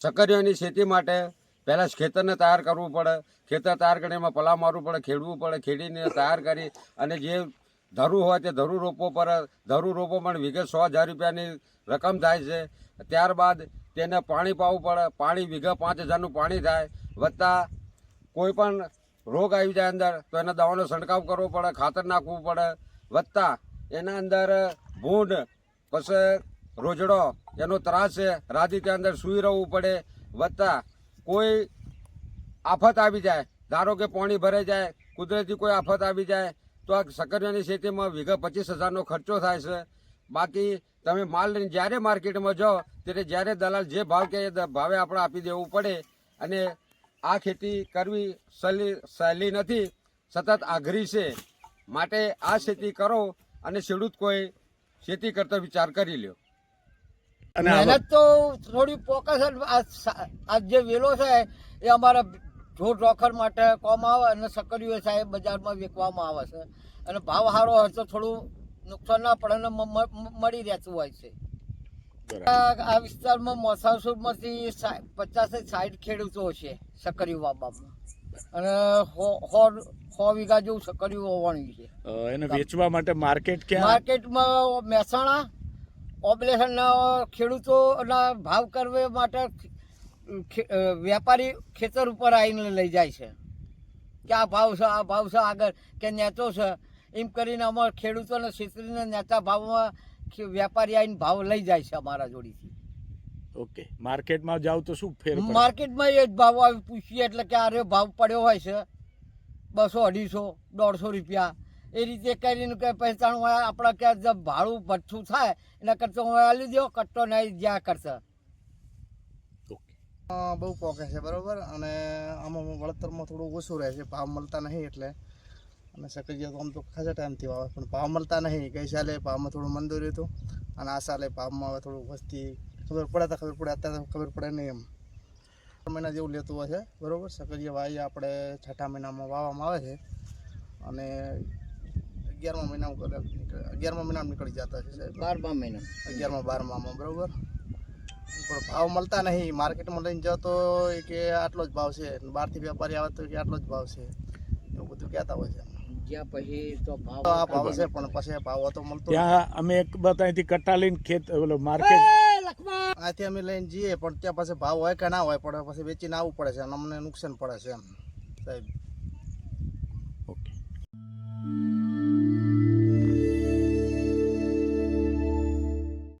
સક્કરીઓની ખેતી માટે પહેલાં ખેતરને તૈયાર કરવું પડે. ખેતર તૈયાર કરીને એમાં પલા મારવું પડે, ખેડવું પડે, ખેડીને તૈયાર કરી અને જે ધરું હોય તે ધરું રોપવો પડે ધરું રોપો પણ વિઘે સો હજાર રૂપિયાની રકમ થાય છે. ત્યારબાદ તેને પાણી પાવું પડે. પાણી વિઘા પાંચ હજારનું પાણી થાય વત્તા કોઈ પણ રોગ આવી જાય અંદર તો એના દવાનો છંટકાવ કરવો પડે, ખાતર નાખવું પડે. વત્તા એના અંદર ભૂંડ, પછી રોજડો એનો ત્રાસ છે. રાતી અંદર સૂઈ રહેવું પડે. વત્તા કોઈ આફત આવી જાય, ધારો કે પાણી ભરાઈ જાય, કુદરતી કોઈ આફત આવી જાય, તો આ સક્કરિયાની ખેતીમાં વીઘા પચીસ હજારનો ખર્ચો થાય છે. બાકી તમે માલ લઈને જ્યારે માર્કેટમાં જાઓ, ત્યારે જ્યારે દલાલ જે ભાવ એ ભાવે આપણે આપી દેવું પડે. અને આ ખેતી કરવી સહેલી સહેલી નથી, સતત આઘરી છે. માટે આ ખેતી કરો અને ખેડૂત કોઈ ખેતી કરતો વિચાર કરી લ્યો. મહેનત તો થોડી ફોકસ છે આ જે વેલો છે એ અમારા ઢોર ઢોખર માટે કોમ આવે અને સકરીઓ સાહેબ બજારમાં વેચવામાં આવે છે. અને ભાવ સારો હોય તો થોડું નુકસાન ના પડે અને મળી રહેતું હોય છે. આ વિસ્તારમાં મોસાસુરમાંથી પચાસ સાઠ ખેડૂતો છે સકરીઓ વાવવામાં અને સો- સો વીઘા જેવું સકરીઓ હોવાનું છે. એને વેચવા માટે માર્કેટ ક્યાં? માર્કેટમાં મહેસાણા ઓબ્લેશનના ખેડૂતોના ભાવ કરવા માટે વેપારી ખેતર ઉપર આવીને લઈ જાય છે. કે આ ભાવ છે આ ભાવ છે આગળ કે નેતો છે. એમ કરીને અમારા ખેડૂતોને છેતરીને નેતા ભાવમાં વેપારી આવીને ભાવ લઈ જાય છે અમારા જોડીથી. ઓકે. માર્કેટમાં જાવ તો શું ફેર માર્કેટમાં એ જ ભાવ આવી પૂછીએ એટલે કે અરે ભાવ પડ્યો હોય છે બસો અઢીસો દોઢસો રૂપિયા. એ રીતે કરીને કે હોય આપણે કે જે ભાડું ભઠ્ઠું થાય એના કરતાં હું આલી દો કટ્ટો નહીં જ્યાં કરશે. ઓકે. બહુ પોકે છે બરોબર? અને આમાં વળતરમાં થોડું ઓછું રહે છે ભાવ મળતા નહીં એટલે. અને સકરિયા તો આમ તો ખાસા ટાઈમથી વાવે પણ ભાવ મળતા નહીં. ગઈ સાલે ભાવમાં થોડું મંદું રહ્યું હતું અને આ સાલે ભાવમાં હવે થોડું વસ્તી ખબર પડે તો ખબર પડે અત્યારે ખબર પડે નહીં એમ. ત્રણ મહિના જેવું લેતું હોય છે બરાબર? સકરિયા વાવી આપણે છઠ્ઠા મહિનામાં વાવવામાં આવે છે. અને અગિયારમા મહિનામાં કદાચ નીકળે અગિયારમા મહિનામાં નીકળી જતા છે સાહેબ. બારમા મહિના. અગિયારમા બારમામાં બરાબર? પણ ભાવ મળતા નહીં. માર્કેટમાં લઈને જાઓ તો કે આટલો જ ભાવ છે. બહારથી વેપારી આવે તો કે આટલો જ ભાવ છે. એવું બધું કહેતા હોય છે. જ્યાં પછી તો ભાવ ભાવ છે પણ પછી ભાવ તો મળતો ત્યાં અમે એક અહીંથી કટ્ટા લઈને ખેત ઓલો માર્કેટ આથી અમે લઈને જઈએ પણ ત્યાં પાસે ભાવ હોય કે ના હોય પણ પછી વેચીને આવવું પડે છે અને અમને નુકસાન પડે છે એમ. સાહેબ